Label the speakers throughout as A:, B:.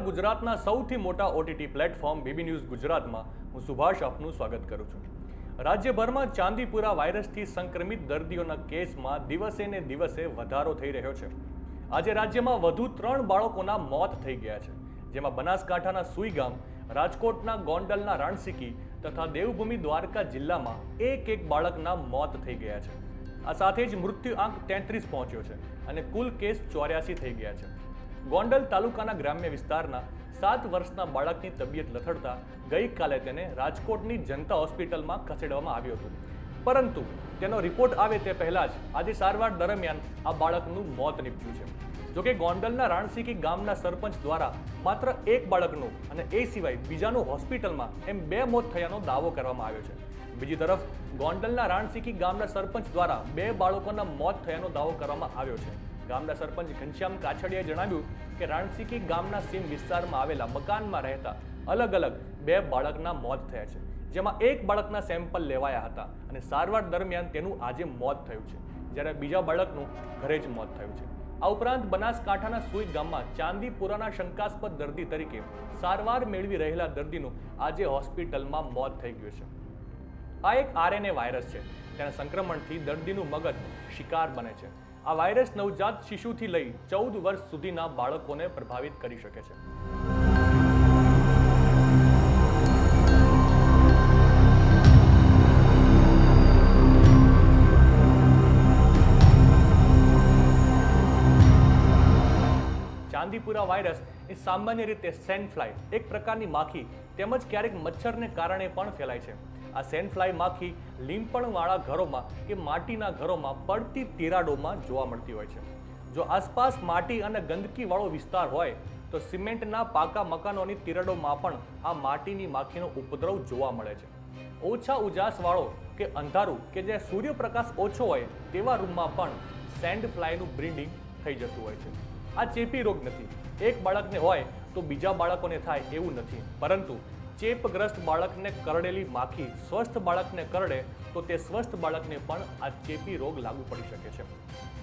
A: ગુજરાતના સૌથી મોટા ઓટીટી પ્લેટફોર્મ બીબી ન્યૂઝ ગુજરાતમાં હું સુભાષ આપનું સ્વાગત કરું છું. રાજ્યભરમાં ચાંદીપુરા વાયરસથી સંક્રમિત દર્દીઓના કેસમાં દિવસે ને દિવસે વધારો થઈ રહ્યો છે. આજે રાજ્યમાં વધુ ત્રણ બાળકોના મોત થઈ ગયા છે. જેમાં બનાસકાંઠાના સુઈ ગામ રાજકોટના ગોંડલના રાણસીકી તથા દેવભૂમિ દ્વારકા જિલ્લામાં એક એક બાળકના મોત થઈ ગયા છે. આ સાથે જ મૃત્યુ આંક તેત્રીસ પહોંચ્યો છે અને કુલ કેસ ચોર્યાસી થઈ ગયા છે. ગોંડલ તાલુકાના ગ્રામ્ય વિસ્તારના સાત વર્ષના બાળકની તબિયત લથડતા ગઈકાલે તેને રાજકોટની જનતા હોસ્પિટલમાં ખસેડવામાં આવ્યું હતું. પરંતુ તેનો રિપોર્ટ આવે તે પહેલાં જ આજે સારવાર દરમિયાન આ બાળકનું મોત નીપજ્યું છે. જોકે ગોંડલના રાણસીકી ગામના સરપંચ દ્વારા માત્ર એક બાળકનું અને એ સિવાય બીજાનું હોસ્પિટલમાં એમ બે મોત થયાનો દાવો કરવામાં આવ્યો છે. બીજી તરફ, ગોંડલના રાણસીકી ગામના સરપંચ દ્વારા બે બાળકોના મોત થયાનો દાવો કરવામાં આવ્યો છે. ગામના સરપંચ ઘનશ્યામ કાછડિયાએ જણાવ્યું કે રાણસીકી ગામના સીમ વિસ્તારમાં આવેલા મકાનમાં રહેતા અલગ અલગ બે બાળકના મોત થયા છે, જેમાં એક બાળકના સેમ્પલ લેવાયા હતા અને સારવાર દરમિયાન તેનું આજે મોત થયું છે, જ્યારે બીજા બાળકનું ઘરે જ મોત થયું છે. આ ઉપરાંત બનાસકાંઠાના સુઈ ગામમાં ચાંદીપુરાના શંકાસ્પદ દર્દી તરીકે સારવાર મેળવી રહેલા દર્દીનું આજે હોસ્પિટલમાં મોત થઈ ગયું છે. આ એક આરએનએ વાયરસ છે, તેના સંક્રમણથી દર્દીનું મગજ શિકાર બને છે. આ વાયરસ નવજાત શિશુથી લઈ ચૌદ વર્ષ સુધીના બાળકોને પ્રભાવિત કરી શકે છે. ચાંદીપુરા વાયરસ એ સામાન્ય રીતે સેન્ડ ફ્લાય, એક પ્રકારની માખી, તેમજ ક્યારેક મચ્છરને કારણે પણ ફેલાય છે. આ સેન્ડફ્લાય માખી લીંપણવાળા ઘરોમાં કે માટીના ઘરોમાં પડતી તિરાડોમાં જોવા મળતી હોય છે. જો આસપાસ માટી અને ગંદકીવાળો વિસ્તાર હોય, તો સિમેન્ટના પાકા મકાનોની તિરાડોમાં પણ આ માટીની માખીનો ઉપદ્રવ જોવા મળે છે. ઓછા ઉજાસવાળો કે અંધારું કે જે સૂર્યપ્રકાશ ઓછો હોય, તેવા રૂમમાં પણ સેન્ડ ફ્લાયનું બ્રીડિંગ થઈ જતું હોય છે. આ ચેપી રોગ નથી. એક બાળકને હોય, તો બીજા બાળકોને થાય એવું નથી. પરંતુ ચેપગ્રસ્ત બાળકને કરડેલી માખી સ્વસ્થ બાળકને કરડે, તો તે સ્વસ્થ બાળકને પણ આ ચેપી રોગ લાગુ પડી શકે છે.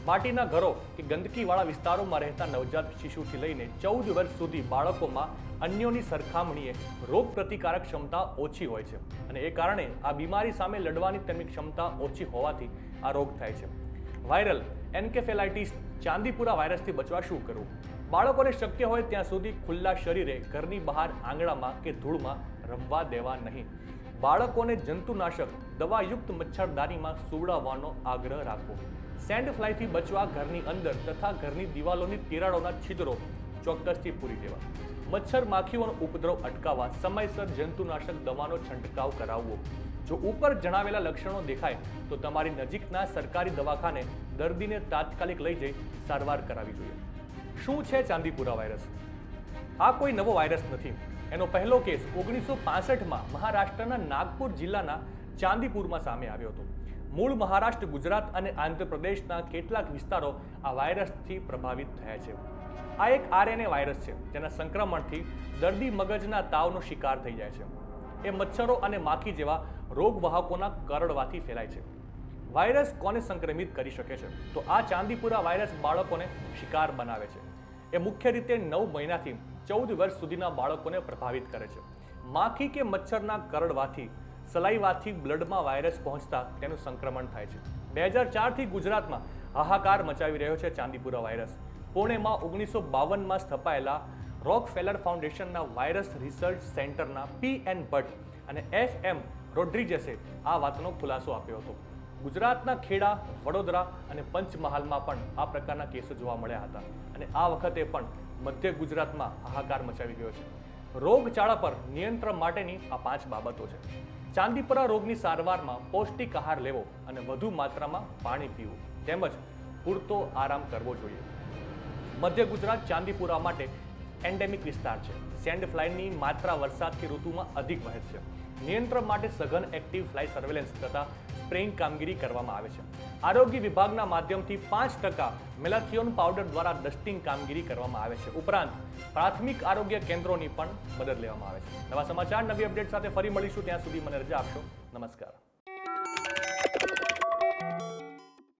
A: માટીના ઘરો કે ગંદકીવાળા વિસ્તારોમાં રહેતા નવજાત શિશુથી લઈને ચૌદ વર્ષ સુધી બાળકોમાં અન્યોની સરખામણીએ રોગ પ્રતિકારક ક્ષમતા ઓછી હોય છે અને એ કારણે આ બીમારી સામે લડવાની તેમની ક્ષમતા ઓછી હોવાથી આ રોગ થાય છે. વાયરલ એન્કેફેલાઇટીસ ચાંદીપુરા વાયરસથી બચવા શું કરવું? બાળકોને શક્ય હોય ત્યાં સુધી ખુલ્લા શરીરે ઘરની બહાર આંગણામાં કે ધૂળમાં રમવા દેવા નહીં. બાળકોને જંતુનાશક, દવાયુક્ત મચ્છરદાનીમાં સુવડાવવાનો આગ્રહ રાખવો. સેન્ડ ફ્લાયથી બચવા ઘરની અંદર તથા ઘરની દિવાલોની તિરાડોના છિદ્રો ચોક્કસથી પૂરી દેવા. મચ્છર માખીઓનો ઉપદ્રવ અટકાવવા સમયસર જંતુનાશક દવાનો છંટકાવ કરાવવો. જો ઉપર જણાવેલા લક્ષણો દેખાય, તો તમારી નજીકના સરકારી દવાખાને દર્દીને તાત્કાલિક લઈ જઈ સારવાર કરાવી જોઈએ. શું છે ચાંદીપુરા વાયરસ? આ કોઈ નવો વાયરસ નથી. એનો પહેલો કેસ ઓગણીસો પાસઠમાં મહારાષ્ટ્રના નાગપુર જિલ્લાના ચાંદીપુરમાં સામે આવ્યો હતો. મૂળ મહારાષ્ટ્ર, ગુજરાત અને આંધ્રપ્રદેશના કેટલાક વિસ્તારો આ વાયરસથી પ્રભાવિત થયા છે. આ એક આરએનએ વાયરસ છે, જેના સંક્રમણથી દર્દી મગજના તાવનો શિકાર થઈ જાય છે. એ મચ્છરો અને માખી જેવા રોગવાહકોના કરડવાથી ફેલાય છે. વાયરસ કોને સંક્રમિત કરી શકે છે? તો આ ચાંદીપુરા વાયરસ બાળકોને શિકાર બનાવે છે. એ મુખ્ય રીતે નવ મહિનાથી ચૌદ વર્ષ સુધીના બાળકોને પ્રભાવિત કરે છે. માખી કે મચ્છરના કરડવાથી, સલાઈવાથી બ્લડમાં વાયરસ પહોંચતા તેનું સંક્રમણ થાય છે. બે હજાર ચારથી ગુજરાતમાં હાહાકાર મચાવી રહ્યો છે ચાંદીપુરા વાયરસ. પુણેમાં ઓગણીસો બાવનમાં સ્થપાયેલા રોક ફેલર ફાઉન્ડેશનના વાયરસ રિસર્ચ સેન્ટરના પી એન ભટ્ટ અને એફ એમ રોડ્રિજેસે આ વાતનો ખુલાસો આપ્યો હતો. ગુજરાતના ખેડા, વડોદરા અને પંચમહાલમાં પણ આ પ્રકારના કેસો જોવા મળ્યા હતા. અને આ વખતે પણ મધ્ય ગુજરાતમાં હાહાકાર મચાવી ગયો છે. રોગચાળા પર નિયંત્રણ માટેની આ પાંચ બાબતો છે. ચાંદીપુરા રોગની સારવારમાં પૌષ્ટિક આહાર લેવો અને વધુ માત્રામાં પાણી પીવું તેમજ પૂરતો આરામ કરવો જોઈએ. મધ્ય ગુજરાત ચાંદીપુરા માટે એન્ડેમિક વિસ્તાર છે. સેન્ડ ફ્લાયની માત્રા વરસાદની ઋતુમાં અધિક વહે છે નિયંત્રણ માટે સઘન એક્ટિવ ફ્લાય સર્વેલન્સ તથા સ્પ્રેઇંગ કામગીરી કરવામાં આવે છે. આરોગ્ય વિભાગના માધ્યમથી પાંચ ટકા મેલાથિયોન પાવડર દ્વારા ડસ્ટિંગ કામગીરી કરવામાં આવે છે. ઉપરાંત, પ્રાથમિક આરોગ્ય કેન્દ્રોની પણ મદદ લેવામાં આવે છે. નવા સમાચાર, નવી અપડેટ સાથે ફરી મળીશું. ત્યાં સુધી મને રજા આપશો. નમસ્કાર.